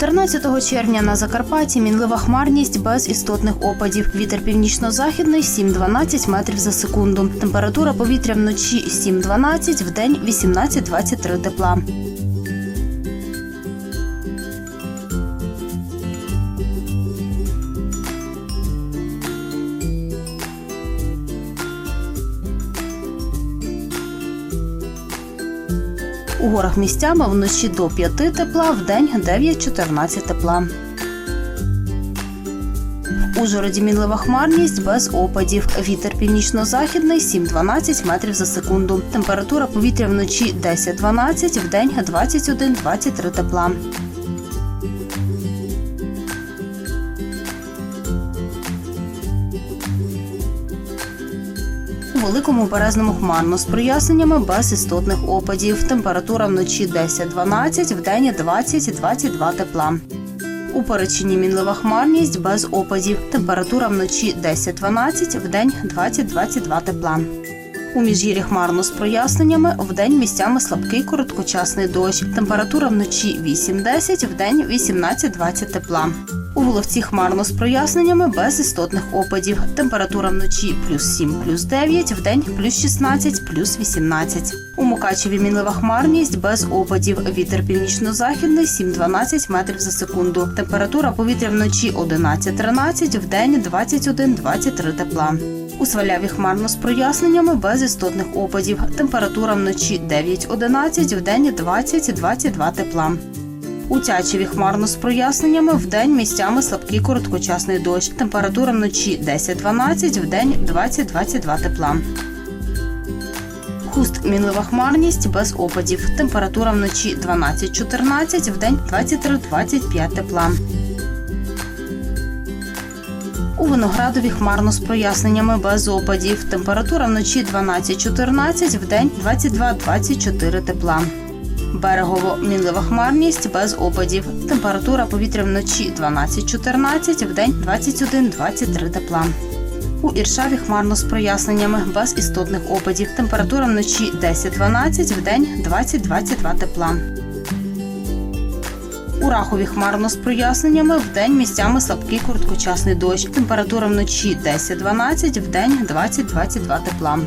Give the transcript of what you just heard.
14 червня на Закарпатті мінлива хмарність без істотних опадів. Вітер північно-західний 7-12 метрів за секунду. Температура повітря вночі 7-12, вдень 18-23 тепла. У горах місцями вночі до 5 тепла, в день 9-14 тепла. У Ужгороді мінлива хмарність без опадів. Вітер північно-західний 7-12 метрів за секунду. Температура повітря вночі 10-12, в день 21-23 тепла. Великому березному хмарно з проясненнями без істотних опадів. Температура вночі 10-12, вдень 20-22 тепла. У Перечині мінлива хмарність без опадів. Температура вночі 10-12, вдень 20-22 тепла. У міжгір'ї хмарно з проясненнями, вдень місцями слабкий короткочасний дощ. Температура вночі 8-10, вдень 18-20 тепла. У Воловці хмарно з проясненнями без істотних опадів. Температура вночі плюс 7, плюс 9, вдень плюс 16, плюс 18. У Мукачеві мінлива хмарність без опадів. Вітер північно-західний 7-12 метрів за секунду. Температура повітря вночі 11-13, вдень 21-23 тепла. У Сваляві хмарно з проясненнями без істотних опадів. Температура вночі 9-11, вдень 20-22 тепла. У Тячеві хмарно з проясненнями, вдень місцями слабкий короткочасний дощ. Температура вночі 10-12, вдень 20-22 тепла. Хуст мінлива хмарність без опадів. Температура вночі 12-14, вдень 23-25 тепла. У Виноградові хмарно з проясненнями без опадів. Температура вночі 12-14, вдень 22-24 тепла. Берегово мінлива хмарність без опадів. Температура повітря вночі 12-14, вдень 21-23 тепла. У Іршаві хмарно з проясненнями без істотних опадів. Температура вночі 10-12, вдень 20-22 тепла. У Рахові хмарно з проясненнями, вдень місцями слабкий короткочасний дощ. Температура вночі 10-12, вдень 20-22 тепла.